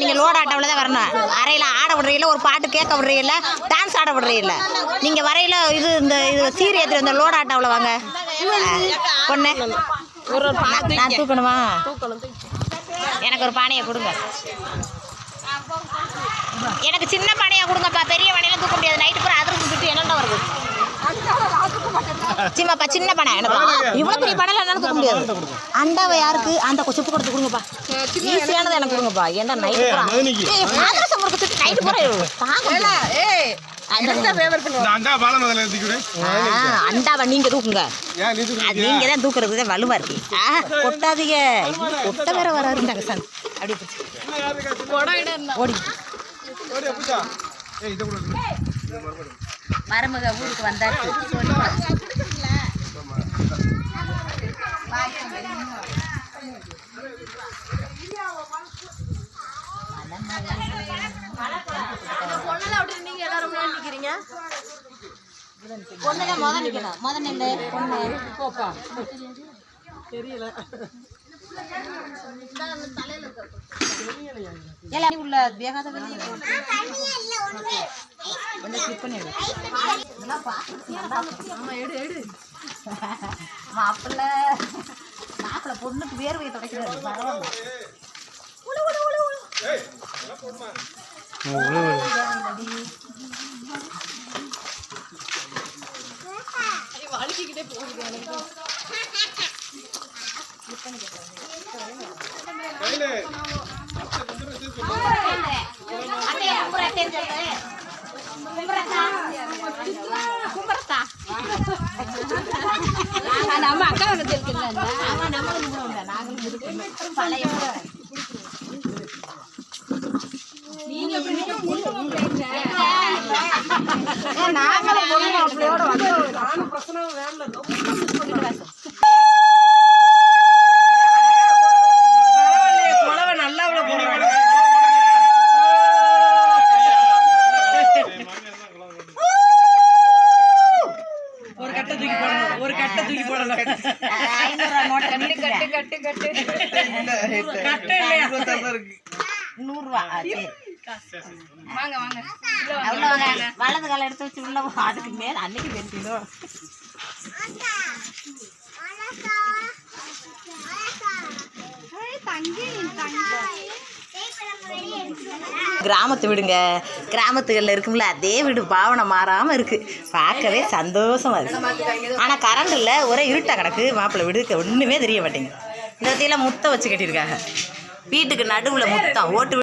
நீங்கள் லோட் ஆட்டோவில் தான் வரணும். அறையில் ஆட விடுறீங்கள? ஒரு பாட்டு கேட்க விடுறீங்கள? டான்ஸ் ஆட விடுறீங்கள? நீங்கள் வரையில இது இந்த இது சீரி ஏற்றி இந்த லோட் ஆட்டோவில் வாங்க பொண்ணு. நான் தூக்கணுமா? எனக்கு ஒரு பானையை கொடுங்க. எனக்கு சின்ன பானையாக கொடுங்கப்பா. பெரிய பானையெல்லாம் தூக்க முடியாது. நைட்டு பூரா அதிர்ந்து சுட்டு என்னென்ன வருது. சின்னப்பா சின்ன பானை எனக்கு இவ்வளோ பெரிய பானையில் என்னால் தூக்க முடியாது. அண்டாவை யாருக்கு? அந்த கொசுப்பு கொடுத்து கொடுங்கப்பா. ஈஸியானது எனக்கு கொடுங்கப்பா. ஏன்டா நைட்டு பாதரசம் முறுக்கு சுட்டு நைட்டு ஆ, அண்டாவை நீங்க தூக்குங்க. நீங்க தான் தூக்குறது தான் வலுவா இருக்கு. கொட்டாதீங்க. கொட்ட வேற சார் அப்படி ஓடி மருமக ஊருக்கு வந்தாச்சு. பொண்ணுதான் முத நிக்கணும் முத நின்று பொண்ணு போப்பா தெரியல உள்ள வேகாத வெளியே கொஞ்சம் ஸ்லிப் பண்ணிடு மாப்பிள்ள மாப்பிள்ள. பொண்ணுக்கு வேர்வையை தொடக்கிறாரு பரவாயில்ல உளு, உளு, உளு, உளு. நம்ம அக்கா வந்து நாங்களும் இருக்கோம். பழைய நாங்களும் பொண்ணு மாப்பிள்ளையோட நல்லா உள்ள போடுவாங்க ஒரு கட்டை தூக்கி போடணும் ஒரு கட்டை தூக்கி போடணும் ஐநூறு ரூபா நீட்டுங்க. கட்டு கட்டு கட்டை. இல்லையா நூறு ரூபா ஆ, சரி. வாங்க வாங்க. உள்ள வாங்க. வலது காலை எடுத்து வச்சு உள்ள போ. அதுக்கு மேல அன்னைக்கு தெரிஞ்சிடும் கிராமத்து வீடுங்க. கிராமத்துகளில் இருக்கும்ல அதே வீடு பாவனை மாறாமல் இருக்குது பார்க்கவே சந்தோஷமா இருக்கு. ஆனால் கரண்ட் இல்லை ஒரே இருட்டாக கணக்கு மாப்பிள்ளை வீடு ஒன்றுமே தெரிய மாட்டேங்குது. இந்த வத்தியெல்லாம் முத்தம் வச்சு கட்டியிருக்காங்க. வீட்டுக்கு நடுவில் முத்தம் ஓட்டு